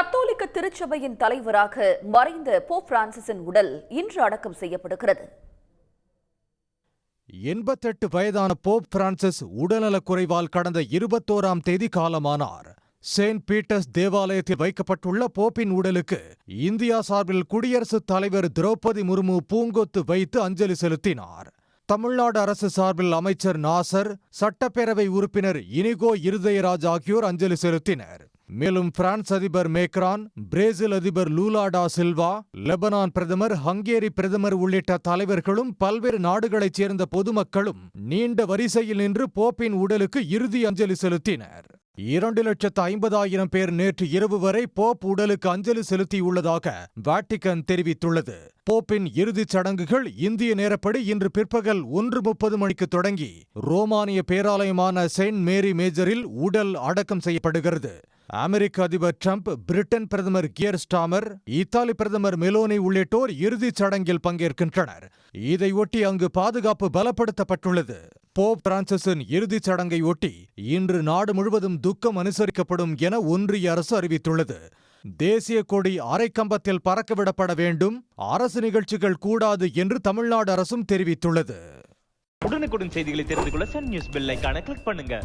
கத்தோலிக்க திருச்சபையின் தலைவராக மறைந்த போப் பிரான்சிஸின் உடல் இன்று அடக்கம் செய்யப்படுகிறது. எண்பத்தெட்டு வயதான போப் பிரான்சிஸ் உடல்நலக் குறைவால் கடந்த இருபத்தோராம் தேதி காலமானார் செயின்ட் பீட்டர்ஸ் தேவாலயத்தில் வைக்கப்பட்டுள்ள போப்பின் உடலுக்கு இந்தியா சார்பில் குடியரசுத் தலைவர் திரௌபதி முர்மு பூங்கொத்து வைத்து அஞ்சலி செலுத்தினார். தமிழ்நாடு அரசு சார்பில் அமைச்சர் நாசர் சட்டப்பேரவை உறுப்பினர் இனிகோ இருதயராஜ் ஆகியோர் அஞ்சலி செலுத்தினர். மேலும் பிரான்ஸ் அதிபர் மேக்ரான் பிரேசில் அதிபர் லூலாடா சில்வா லெபனான் பிரதமர் ஹங்கேரி பிரதமர் உள்ளிட்ட தலைவர்களும் பல்வேறு நாடுகளைச் சேர்ந்த பொதுமக்களும் நீண்ட வரிசையில் நின்று போப்பின் உடலுக்கு இறுதி அஞ்சலி செலுத்தினர். இரண்டு லட்சத்து ஐம்பதாயிரம் பேர் நேற்று இரவு வரை போப் உடலுக்கு அஞ்சலி செலுத்தியுள்ளதாக வாட்டிகன் தெரிவித்துள்ளது. போப்பின் இறுதிச் சடங்குகள் இந்திய நேரப்படி இன்று பிற்பகல் ஒன்று முப்பது மணிக்கு தொடங்கி ரோமானிய பேராலயமான செயின்ட் மேரி மேஜரில் உடல் அடக்கம் செய்யப்படுகிறது. அமெரிக்க அதிபர் டிரம்ப் பிரிட்டன் பிரதமர் கியர் ஸ்டாமர் இத்தாலி பிரதமர் மெலோனி உள்ளிட்டோர் இறுதிச் சடங்கில் பங்கேற்கின்றனர். இதையொட்டி அங்கு பாதுகாப்பு பலப்படுத்தப்பட்டுள்ளது. போப் பிரான்சிஸின் இறுதிச் சடங்கை ஒட்டி இன்று நாடு முழுவதும் துக்கம் அனுசரிக்கப்படும் என ஒன்றிய அரசு அறிவித்துள்ளது. தேசிய கொடி அரைக்கம்பத்தில் பறக்கவிடப்பட வேண்டும் அரசு நிகழ்ச்சிகள் கூடாது என்று தமிழ்நாடு அரசும் தெரிவித்துள்ளது. உடனுக்குடன் செய்திகளை தெரிந்து கொள்ள சன் நியூஸ் பெல் கிளிக் பண்ணுங்க.